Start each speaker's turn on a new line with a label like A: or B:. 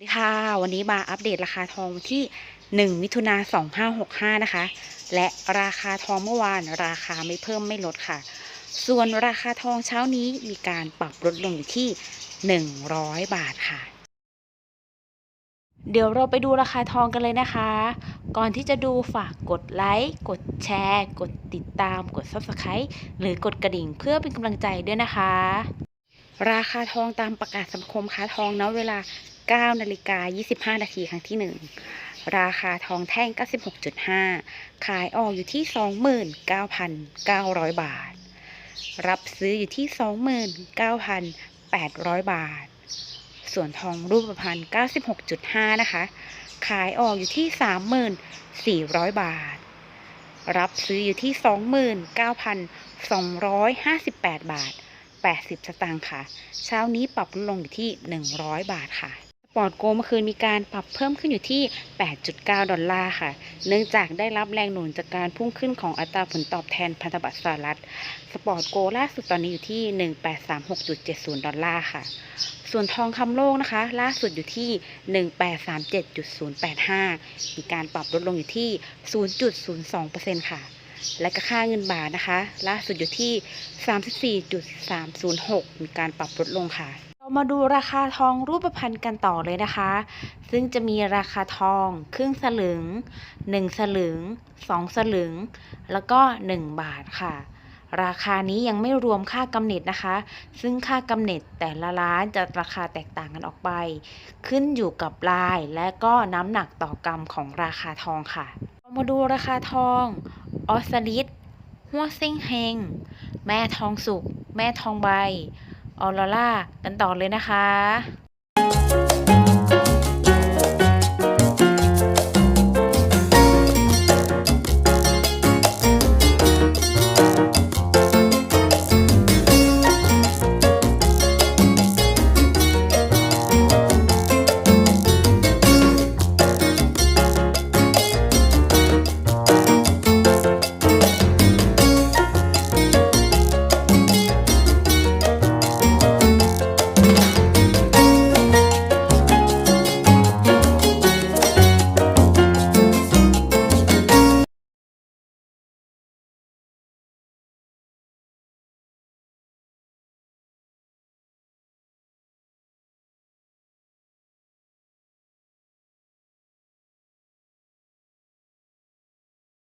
A: สวัสดีค่ะวันนี้มาอัปเดตราคาทองวันที่ 1 มิถุนา2565 นะคะ และราคาทองเมื่อวานราคาไม่เพิ่มไม่ลดค่ะ ส่วนราคาทองเช้านี้มีการปรับลดลงอยู่ที่ 100 บาทค่ะ เดี๋ยวเราไปดูราคาทองกันเลยนะคะ ก่อนที่จะดูฝากกดไลค์กดแชร์ กดติดตามกด Subscribe หรือกดกระดิ่งเพื่อเป็นกำลังใจด้วยนะคะ ราคาทองตามประกาศสังคมค้าทองณเวลา 9นาฬิกา25 นาทีครั้งที่ 1 ราคาทองแท่ง 96.5 ขายออกอยู่ที่ 29,900 บาท รับซื้ออยู่ที่ 29,800 บาท ส่วนทองรูปพรรณ96.5 นะคะ ขายออกอยู่ที่ 34,000 บาท รับซื้ออยู่ที่ 29,258 บาท80 สตางค์ค่ะ เช้านี้ปรับลดลงอยู่ที่ 100 บาทค่ะ ปอร์ตโกลเมื่อคืนมีการปรับเพิ่มขึ้นอยู่ที่ 8.9 ดอลลาร์ค่ะ เนื่องจากได้รับแรงหนุนจากการพุ่งขึ้นของอัตราผลตอบแทนพันธบัตรสหรัฐ สปอร์ตโกลล่าสุดตอนนี้อยู่ที่ 1836.70 ดอลลาร์ค่ะ ส่วนทองคำโลกนะคะ ล่าสุดอยู่ที่ 1837.085 มีการปรับลดลงอยู่ที่ 0.02%ค่ะและก็ค่าเงินบาทนะคะ ล่าสุดอยู่ที่ 34.306 มีการปรับลดลงค่ะ มาดูราคาทองรูปพรรณกันต่อเลยนะคะ ซึ่งจะมีราคาทอง ครึ่งสลึง 1 สลึง 2 สลึง แล้วก็ 1 บาทค่ะ ราคานี้ยังไม่รวมค่ากำเนิดนะคะ ซึ่งค่ากำเนิดแต่ละร้านจะราคาแตกต่างกันออกไป ขึ้นอยู่กับลายและก็น้ำหนักต่อกรัมของราคาทองค่ะ มาดูราคาทอง ออสลิดหัวเซ้งเฮง แม่ทองสุก แม่ทองใบ ออโรล่ากันต่อเลยนะคะ